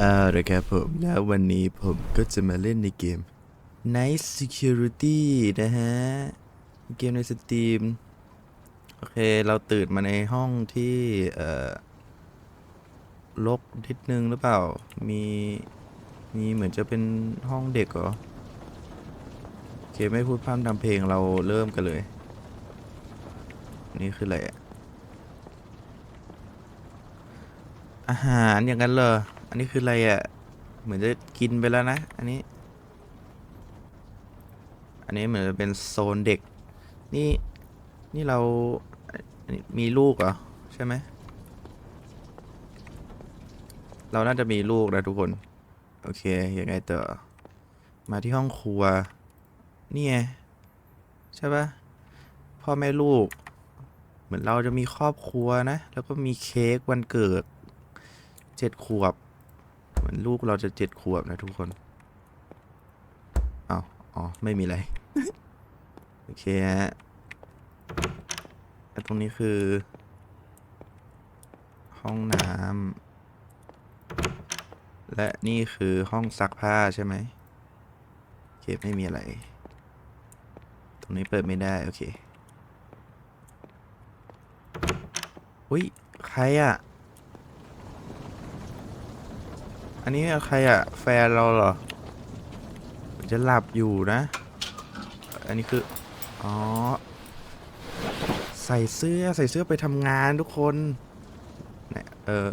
เอาละครับผมแล้ววันนี้ผมก็จะมาเล่นในเกม Night Security นะฮะ เกมในสตรีมโอเค เราตื่นมาในห้องที่ เอ่อลกนิดนึงหรือเปล่า มี มีเหมือนจะเป็นห้องเด็กเหรอ โอเค ไม่พูดพร่ำทำเพลงเราเริ่มกันเลย นี่คืออะไรอาหารอย่างนั้นเหร อันนี้คืออะไรอะ่ะ เหมือนจะกินไปแล้วนะ อันนี้ อันนี้เหมือนจะเป็นโซนเด็ก นี่นี่เราอันนี้มีลูกเหรอ ใช่ไหม เราน่าจะมีลูกนะทุกคน โอเค ยังไงต่อ มาที่ห้องครัว นี่ไง ใช่ปะพ่อแม่ลูก เหมือนเราจะมีครอบครัวนะ แล้วก็มีเค้กวันเกิดเจ็ดขวบ มือนลูกเราจะเจ็ดขวบนะทุกคนเอ้าอ๋อ ไม่มีอะไร โอเคฮะตรงนี้คือ ห้องน้ำและนี่คือห้องซักผ้าใช่ไหมโอเคไม่มีอะไร ตรงนี้เปิดไม่ได้ โอเคอุ้ย ใครอะ อันนี้ใครอะแฟนเราเหรอ จะหลับอยู่นะ อันนี้คือ อ๋อ ใส่เสื้อใส่เสื้อไปทำงานทุกคนเนี่ยเออ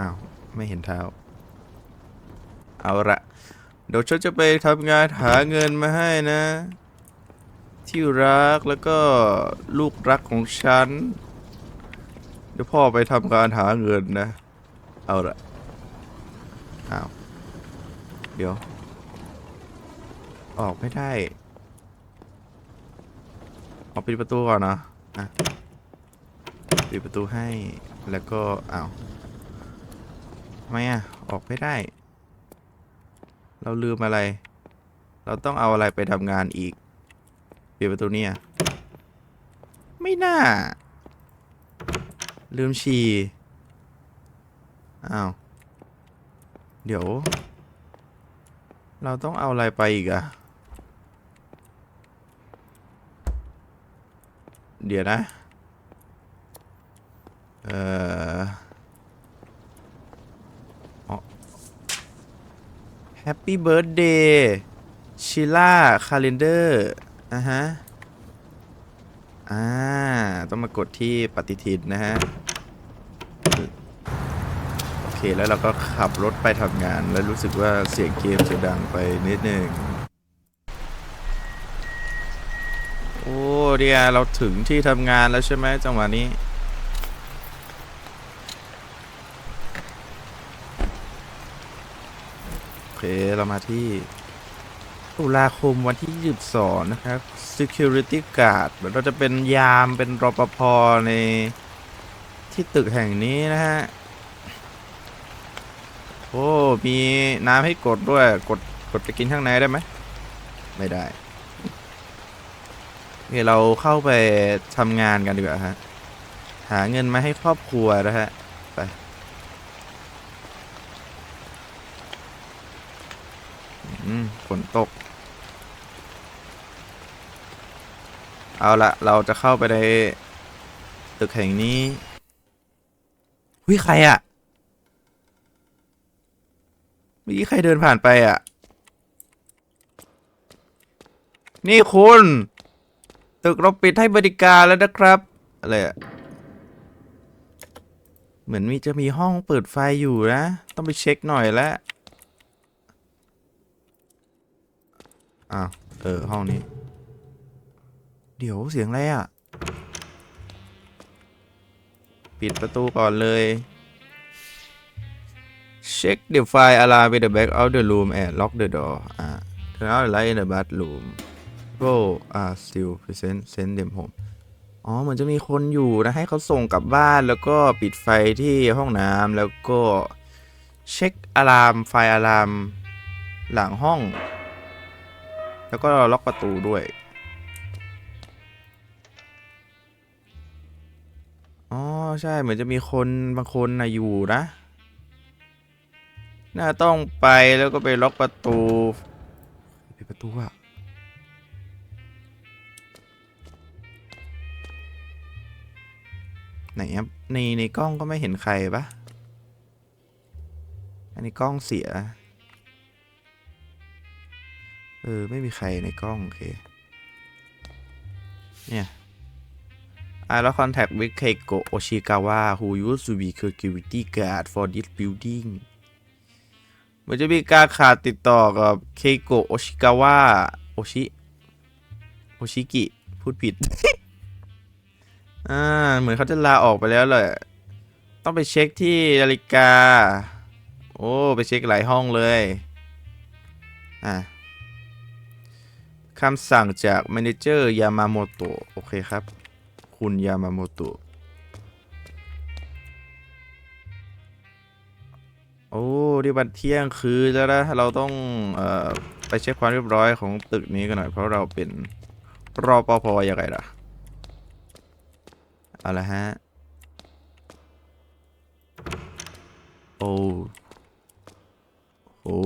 อ้าวไม่เห็นเท้า เอาละเดี๋ยวฉันจะไปทำงานหาเงินมาให้นะ ที่รักแล้วก็ลูกรักของฉัน เดี๋ยวพ่อไปทำงานหาเงินนะ เอาละ อ้าว เดี๋ยว ออกไม่ได้ ออกปิดประตูก่อนเนาะอะปิดประตูให้แล้วก็อ้าวทำไมอะ ออกไม่ได้ เราลืมอะไร เราต้องเอาอะไรไปทำงานอีกปิดประตูเนี่ยไม่น่า ลืมฉี่อ้าว เดี๋ยว เราต้องเอาอะไรไปอีกอะเดี๋ยวนะ เอ่อแฮปปี้เบิร์ดเดย์ชิล่าคาล endar อะฮะ อ่า ต้องมากดที่ปฏิทินนะฮะ แล้วเราก็ขับรถไปทำงาน แล้วรู้สึกว่าเสียงเกมจะดังไปนิดนึงโอ้เดียเราถึงที่ทำงานแล้วใช่ไหมจังหวะนี้โอเคเรามาที่ตุลาคมวันที่ 22 นะครับ Security Guard เราจะเป็นยามเป็นรปภในที่ตึกแห่งนี้นะฮะ โอ้ มีน้ำให้กดด้วย กด กดไปกินข้างในได้ไหม ไม่ได้โอเคเราเข้าไปทำงานกันดีกว่าฮะ หาเงินมาให้ครอบครัวนะฮะ ไป อืม ฝนตก เอาละ เราจะเข้าไปในตึกแห่งนี้หุยใครอะ เมื่อกี้ใครเดินผ่านไปอะ นี่คุณ ตึกเราปิดให้บริการแล้วนะครับ อะไรอะ เหมือนมีจะมีห้องเปิดไฟอยู่นะ ต้องไปเช็คหน่อยแล้วอ้าว เออ ห้องนี้ เดี๋ยวเสียงอะไรอะ ปิดประตูก่อนเลย check the file alarm with the back of the room and lock the door อ่า turn out the light in the bathroom go are still present send them home อ๋อเหมือนจะมีคนอยู่นะให้เขาส่งกลับบ้านแล้วก็ปิดไฟที่ห้องน้ำแล้วก็เช็คอะลามไฟอะลามหลังห้อง แล้วก็ล็อกประตูด้วยอ๋อใช่เหมือนจะมีคนบางคนนะอยู่นะ น่าต้องไปแล้วก็ไปล็อกประตูปิดประตูอะไหนอะในในกล้องก็ไม่เห็นใครปะอันนี้กล้องเสีย เออ ไม่มีใครในกล้อง โอเค เนี่ย I lost contact with Keiko Oshikawa who used to be security guard for this building เหมือนจะมีการขาดติดต่อกับเคโกะโอชิกาวะโอชิโอชิกิ พูดผิด อ่า เหมือนเขาจะลาออกไปแล้วแหละต้องไปเช็คที่นาฬิกา โอ้ ไปเช็คหลายห้องเลย อ่าคำสั่งจากแมเนเจอร์ยามาโมโตะ โอเคครับ คุณยามาโมโตะ โอ้ที่วันเที่ยงคืนแล้วนะเราต้องเอ่อไปเช็คความเรียบร้อยของตึกนี้กันหน่อยเพราะเราเป็นรอปภยังไงล่ะเอาละฮะโอ้โอ้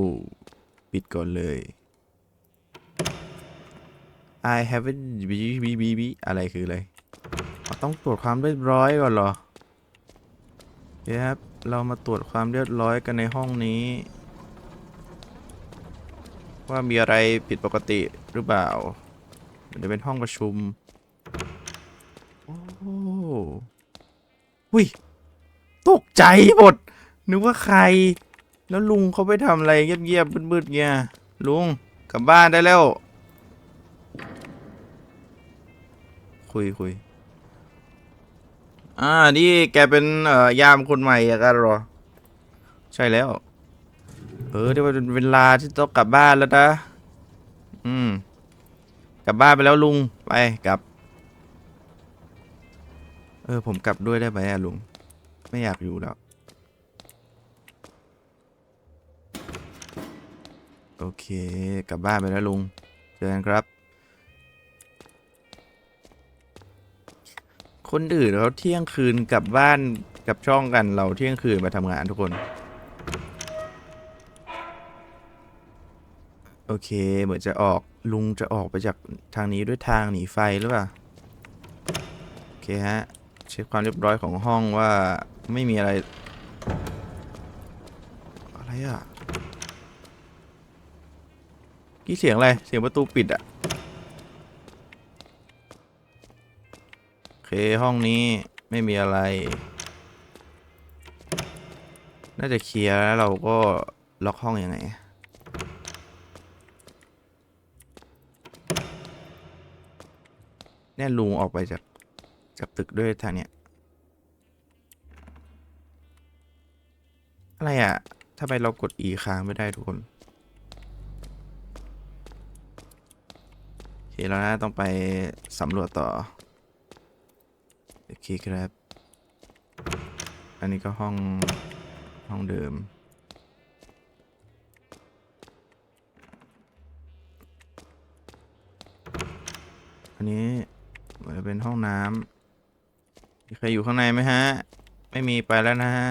ปิดก่อนเลย I haven't บีบีบีบีอะไรคืออะไรต้องตรวจความเรียบร้อยก่อนเหรอโอเคครับ เรามาตรวจความเรียบร้อยกันในห้องนี้ ว่ามีอะไรผิดปกติหรือเปล่ามันจะเป็นห้องประชุม โอ้หุยตกใจหมด นึกว่าใคร แล้วลุงเขาไปทำอะไรเงียบๆมืดๆเงี้ยลุงกลับบ้านได้แล้ว คุยคุย อ่า นี่แกเป็นเอ่อยามคนใหม่อะกันหรอ ใช่แล้ว เออเดี๋ยวเป็นเวลาที่ต้องกลับบ้านแล้วนะ อืม กลับบ้านไปแล้วลุง ไปกลับ เออ ผมกลับด้วยได้ไหมอะลุง ไม่อยากอยู่แล้ว โอเค กลับบ้านไปแล้วลุง เจอกันครับ คนอื่นเขาเที่ยงคืนกลับบ้านกับช่องกันเราเที่ยงคืนมาทำงานทุกคน โอเค เหมือนจะออกลุงจะออกไปจากทางนี้ด้วยทางหนีไฟหรือเปล่า โอเคฮะ เช็คความเรียบร้อยของห้องว่าไม่มีอะไร อะไรอะ กี่เสียงอะไร เสียงประตูปิดอะ เคห้องนี้ไม่มีอะไร น่าจะเคลียร์แล้วเราก็ล็อกห้องอยังไง แน่ลุงออกไปจากจากตึกด้วยทางเนี้ย อะไรอะทำไมเรากด E ค้างไม่ได้ทุกคนโอเคแล้วนะ ต้องไปสำรวจต่อ เคครับ อันนี้ก็ห้องห้องเดิม อันนี้เหมือนจะเป็นห้องน้ำมีใครอยู่ข้างในไหมฮะ ไม่มีไปแล้วนะฮะ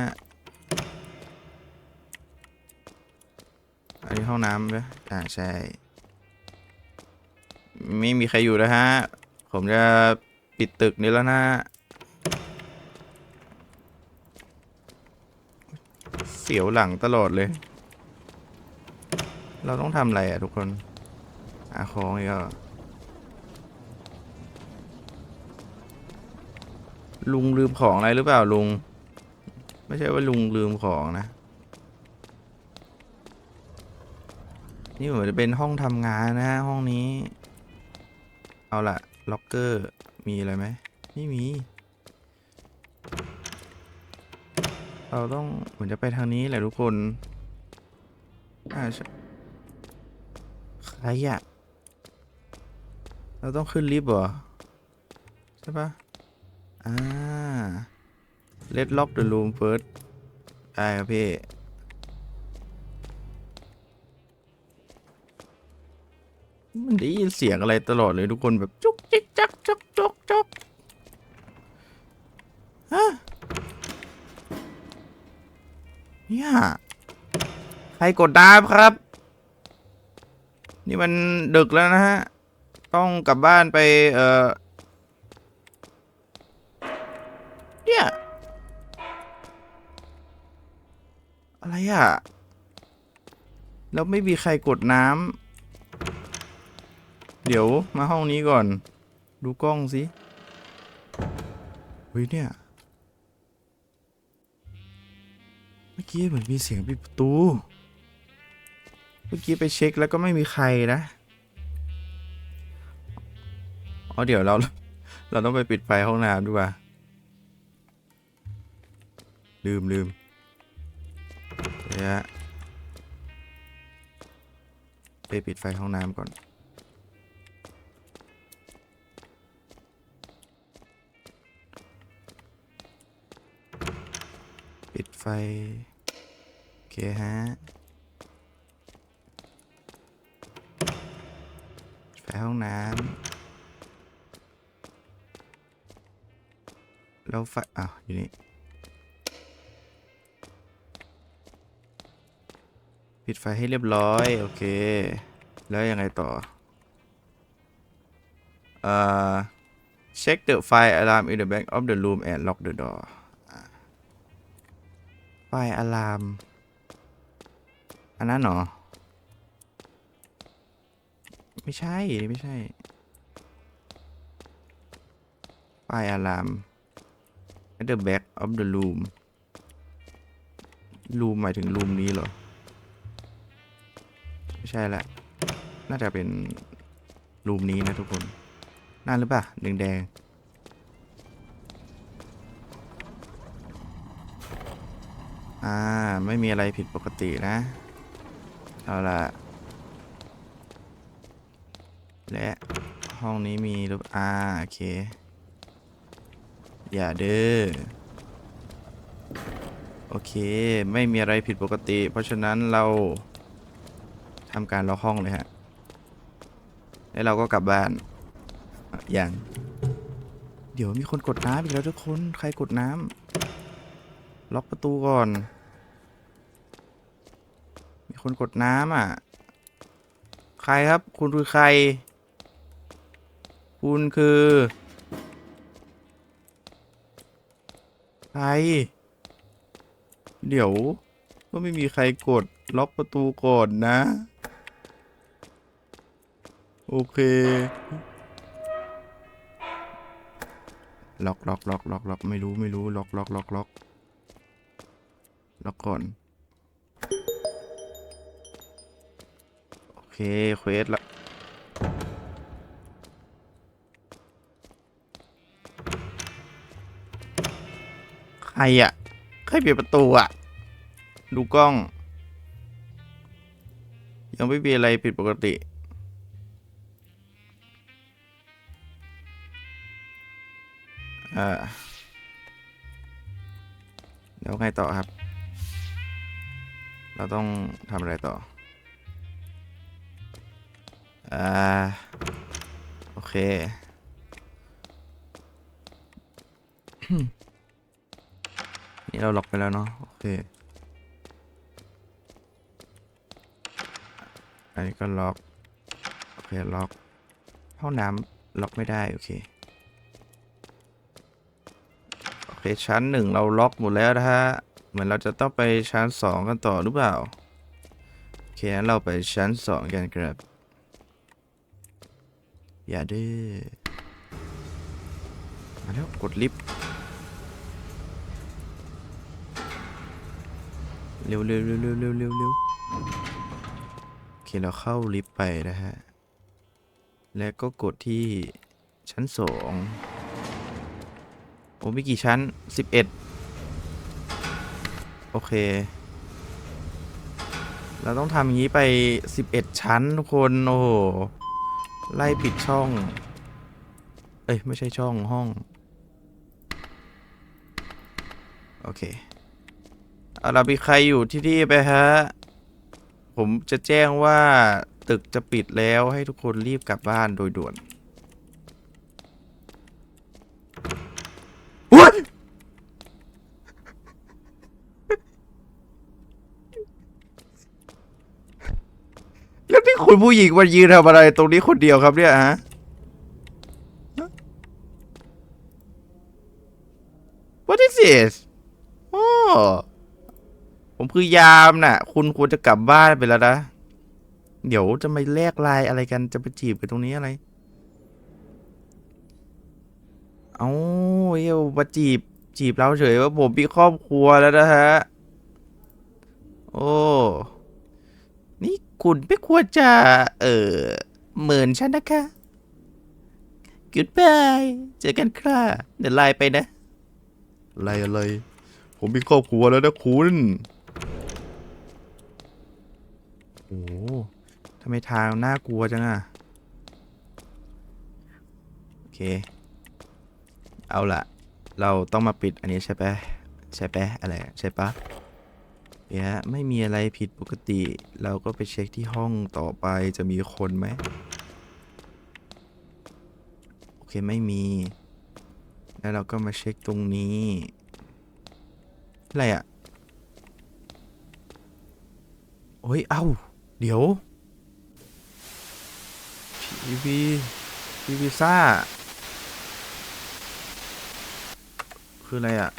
อันนี้ห้องน้ำไหมอ่าใช่ ไม่มีใครอยู่แล้วฮะ ผมจะปิดตึกนี้แล้วนะ เสียวหลังตลอดเลย เราต้องทำอะไรอะทุกคนอาของอีกแล้วลุงลืมของอะไรหรือเปล่าลุง ไม่ใช่ว่าลุงลืมของนะ นี่เหมือนจะเป็นห้องทำงานนะฮะห้องนี้ เอาละล็อกเกอร์มีอะไรไหมไม่มี เราต้องเหมือนจะไปทางนี้แหละทุกคนอ่าใครอะเราต้องขึ้นลิฟต์เหรอ ใช่ปะอ่า Let's lock the room first ได้ครับพี่มันได้ยินเสียงอะไรตลอดเลยทุกคนแบบจุกจิกจักจกจกจกฮะ เนี่ย ใครกดน้ำครับ นี่มันดึกแล้วนะฮะ ต้องกลับบ้านไป เอ่อเนี่ย อะไรอะ แล้วไม่มีใครกดน้ำ เดี๋ยวมาห้องนี้ก่อน ดูกล้องสิเฮ้ยเนี่ย เมื่อกี้เหมือนมีเสียงปิดประตู เมื่อกี้ไปเช็คแล้วก็ไม่มีใครนะ อ๋อเดี๋ยวเรา เราต้องไปปิดไฟห้องน้ำด้วยว่ะลืมลืมเดี๋ยวไปปิดไฟห้องน้ำก่อน ปิดไฟ โอเคฮะไฟห้องน้ำแล้วไฟอ้าวอยู่นี่ ปิดไฟให้เรียบร้อย โอเค แล้วยังไงต่อ เอ่อ check the fire alarm in the back of the room and lock the door ไฟอะลาม อันนั้นเหรอ ไม่ใช่ ไม่ใช่ไฟอะลาม at the back of the room room หมายถึง room นี้เหรอ ไม่ใช่ละ น่าจะเป็น room นี้นะทุกคน น่าหรือเปล่าแดงๆ อ่า ไม่มีอะไรผิดปกตินะ เอาล่ะและห้องนี้มีรูปอ่าโอเค อย่าเด้อ โอเค ไม่มีอะไรผิดปกติ เพราะฉะนั้นเราทำการล็อกห้องเลยฮะ แล้วเราก็กลับบ้าน อย่าง เดี๋ยวมีคนกดน้ำอีกแล้วทุกคน ใครกดน้ำล็อกประตูก่อน คนกดน้ำอะ ใครครับ คุณคือใคร คุณคือ ใคร เดี๋ยว ก็ไม่มีใครกด ล็อกประตูก่อนนะ โอเค ล็อกล็อกล็อกล็อกล็อกไม่รู้ไม่รู้ ล็อกล็อกล็อกล็อกล็อกก่อน เคเควสละใครอะใครเปิดประตูอะดูกล้อง ยังไม่มีอะไรผิดปกติอ่าแล้วไงต่อครับ เราต้องทำอะไรต่อ อ่า โอเค นี่เราล็อกไปแล้วเนาะ โอเค อันนี้ก็ล็อก โอเค ล็อก ห้องน้ำล็อกไม่ได้ โอเค โอเค ชั้นหนึ่งเราล็อกหมดแล้วนะฮะ เหมือนเราจะต้องไปชั้นสองกันต่อหรือเปล่า โอเค งั้นเราไปชั้นสองกันครับ อย่าดื้อมาแล้วกดลิฟต์เร็วเร็วเร็วเร็วเร็วเร็วเร็วโอเคเราเข้าลิฟต์ไปนะฮะ แล้วก็กดที่ชั้นสองโอ้มีกี่ชั้นสิบเอ็ดโอเค เราต้องทำอย่างนี้ไปสิบเอ็ดชั้นทุกคน โอ้โห ไล่ผิดช่อง เอ้ย ไม่ใช่ช่องห้อง โอเค เอาล่ะมีใครอยู่ที่นี่ไปฮะ ผมจะแจ้งว่าตึกจะปิดแล้วให้ทุกคนรีบกลับบ้านโดยด่วน What? คุณผู้หญิงมายืนทำอะไรตรงนี้คนเดียวครับเนี่ยฮะ What is this โอ้ผมคือยามน่ะ คุณควรจะกลับบ้านไปแล้วนะ เดี๋ยวจะมาแลกไลายอะไรกันจะไปจีบกันตรงนี้อะไร เอาเอวมาจีบ จีบเราเฉยว่าผมมีครอบครัวแล้วนะฮะ โอ้ นี่ คุณไม่ควรจะ เออเหมือนฉันนะคะ Goodbye เจอกันค่ะเดี๋ยวไลน์ไปนะ อะไรอะไร ผมมีครอบครัวแล้วนะคุณโอ้ทำไมทางน่ากลัวจังอะโอเค เอาละเราต้องมาปิดอันนี้ใช่ปะใช่ปะอะไรใช่ปะ เนี่ยไม่มีอะไรผิดปกติ เราก็ไปเช็คที่ห้องต่อไปจะมีคนไหมโอเคไม่มี แล้วเราก็มาเช็คตรงนี้ อะไรอะ่ะโอ้ย เอ้า เดี๋ยวพีวีพีวีซ่า คืออะไรอะ่ะ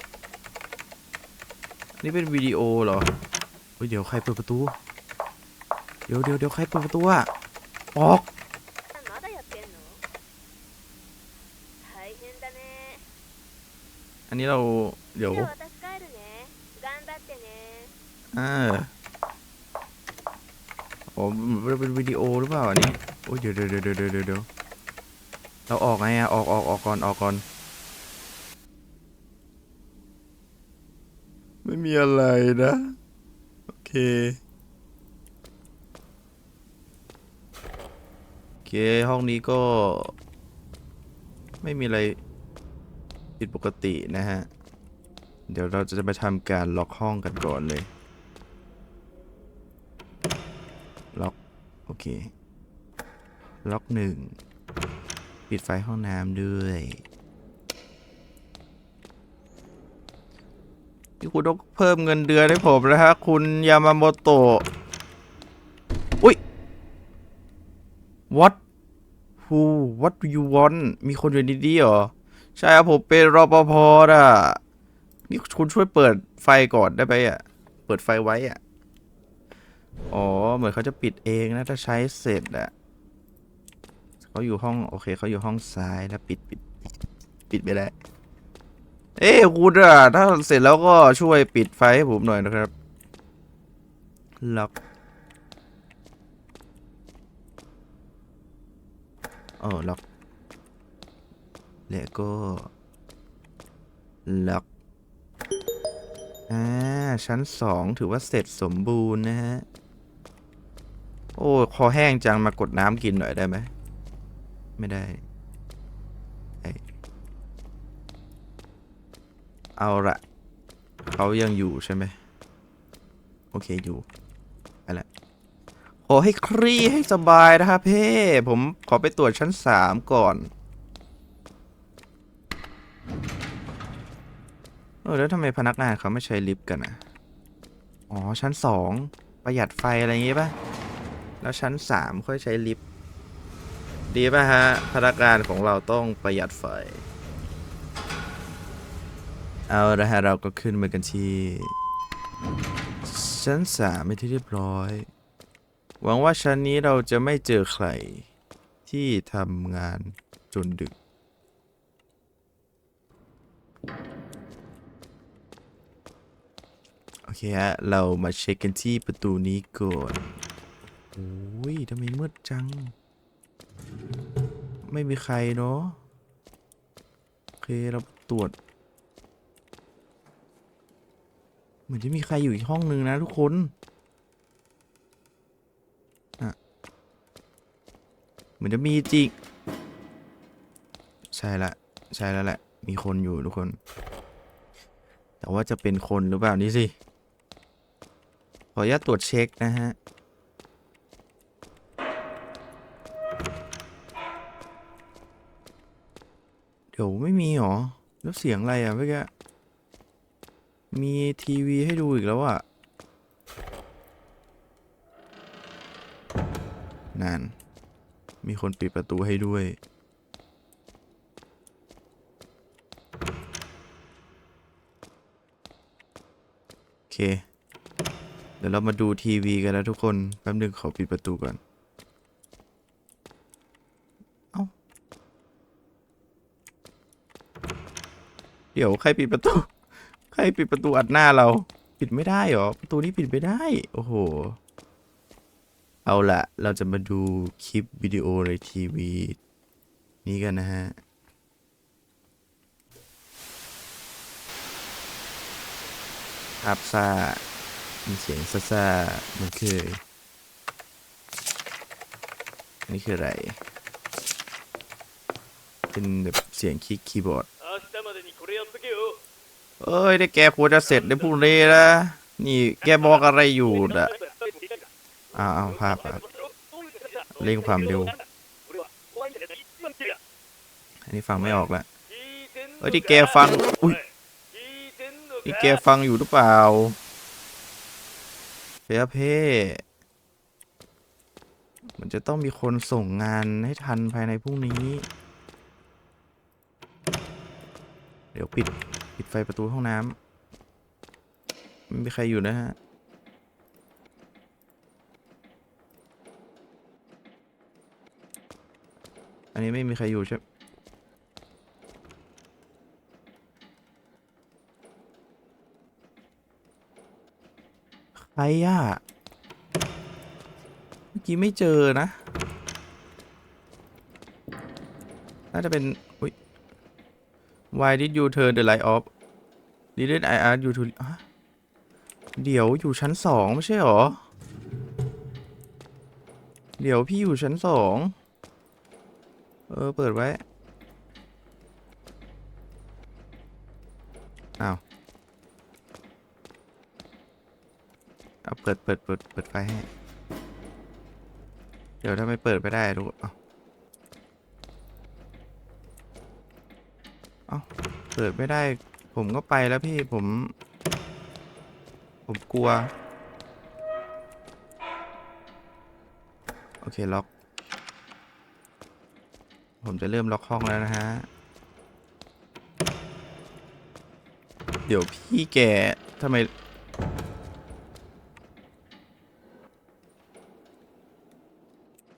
นี่เป็นวิดีโอเหรอเดี๋ยวใครเปิดประตู เดี๋ยวเดี๋ยวเดี๋ยวใครเปิดประตูอะออก อันนี้เราเดี๋ยวอ่าโอ้มันเป็นวิดีโอหรือเปล่าอันนี้โอ้เดี๋ยวเดี๋ยวเดี๋ยวเดี๋ยวเดี๋ยวเราออกไงอะออกออกออกก่อนออกก่อน ไม่มีอะไรนะ โอเค โอเค ห้องนี้ก็ ไม่มีอะไรผิดปกตินะฮะ เดี๋ยวเราจะไปทำการล็อกห้องกันก่อนเลย ล็อก โอเค ล็อกหนึ่ง ปิดไฟห้องน้ำด้วย นี่คุณต้องเพิ่มเงินเดือนให้ผมนะฮะ คุณยามาโมโตะอุ้ย what who what do you want มีคนอยู่ดีๆเหรอ ใช่ครับผมเป็นรปภอะ นี่คุณช่วยเปิดไฟก่อนได้ไหมอะ เปิดไฟไว้อะ อ๋อ เหมือนเขาจะปิดเองนะ ถ้าใช้เสร็จอะเขาอยู่ห้อง โอเค เขาอยู่ห้องซ้ายแล้วปิดปิด ปิดไปแล้ว เอ้คุณอะถ้าเสร็จแล้วก็ช่วยปิดไฟให้ผมหน่อยนะครับล็อกโอ้ล็อกแล้วก็ล็อกอ่าชั้นสองถือว่าเสร็จสมบูรณ์นะฮะ โอ้ คอแห้งจังมากดน้ำกินหน่อยได้ไหม ไม่ได้ไอ้ เอาละเขายังอยู่ใช่ไหมโอเคอยู่ไปละขอให้คลี่ให้สบายนะครับเพ่ผมขอไปตรวจชั้นสามก่อน เออแล้วทำไมพนักงานเขาไม่ใช้ลิฟต์กันอะ อ๋อ ชั้นสองประหยัดไฟอะไรอย่างงี้ป่ะ แล้วชั้นสามค่อยใช้ลิฟต์ ดีป่ะฮะ พนักงานของเราต้องประหยัดไฟ เอาละฮะเราก็ขึ้นมากันที่ชั้นสามเป็นที่เรียบร้อย หวังว่าชั้นนี้เราจะไม่เจอใครที่ทำงานจนดึก โอเคฮะ เรามาเช็คกันที่ประตูนี้ก่อนโอ้ยทำไมมืดจัง ไม่มีใครเนาะ โอเค เราตรวจ เหมือนจะมีใครอยู่อีกห้องนึงนะทุกคนอะเหมือนจะมีจริง ใช่ละ ใช่แล้วแหละ มีคนอยู่ทุกคน แต่ว่าจะเป็นคนหรือเปล่านี่สิ ขออนุญาตตรวจเช็คนะฮะเดี๋ยวไม่มีหรอ แล้วเสียงอะไรอะเมื่อกี้ มีทีวีให้ดูอีกแล้วอะมนานมีคนปิดประตูให้ด้วย โอเค เดี๋ยวเรามาดูทีวีกันนะทุกคน แป๊บนึงขอปิดประตูก่อน เอ้า เดี๋ยวใครปิดประตู ใครปิดประตูอัดหน้าเรา ปิดไม่ได้เหรอ ประตูนี้ปิดไม่ได้ โอ้โห เอาละเราจะมาดูคลิปวิดีโอในทีวี นี้กันนะฮะภาพซ่า มีเสียงซ่าซ่าๆมันคืออันนี่คืออะไร เป็นแบบเสียงคลิกคีย์บอร์ด เอ้ย ได้แกควรจะเสร็จในพรุ่งนี้นะ นี่แกบอกอะไรอยู่นะอ้าวภาพภาพเร่งความเร็ว อันนี้ฟังไม่ออกละเอ้ยที่แกฟัง อุ๊ยนี่แกฟังอยู่หรือเปล่าเฟียเพ่มันจะต้องมีคนส่งงานให้ทันภายในพรุ่งนี้ เดี๋ยวปิด ปิดไฟประตูห้องน้ำไม่มีใครอยู่นะฮะ อันนี้ไม่มีใครอยู่ใช่ใครอะเมื่อกี้ไม่เจอนะ น่าจะเป็น Why did you turn the light off Didn't I ask you to เดี๋ยวอยู่ชั้นสองไม่ใช่หรอ เดี๋ยวพี่อยู่ชั้นสองเออ เปิดไว้ อ้าวเอาเปิดเปิดเปิดเปิดไฟให้ เดี๋ยวถ้าไม่เปิดไม่ได้ดูเอา เอาเปิดไม่ได้ ผมก็ไปแล้วพี่ผม ผมกลัว โอเค ล็อก ผมจะเริ่มล็อกห้องแล้วนะฮะ เดี๋ยวพี่แกทำไม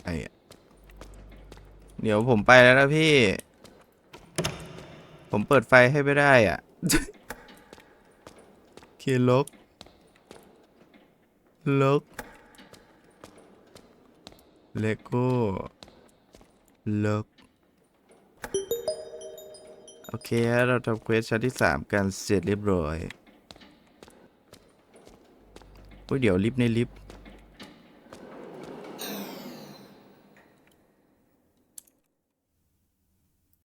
ไอ้เดี๋ยวผมไปแล้วนะพี่ ผมเปิดไฟให้ไม่ได้อะ เคล็อกล็อกเลโก้ล็อกโอเคฮะเราทำเควสชั้นที่สามกันเสร็จเรียบร้อยอุ้ยเดี๋ยวลิฟต์ในลิฟต์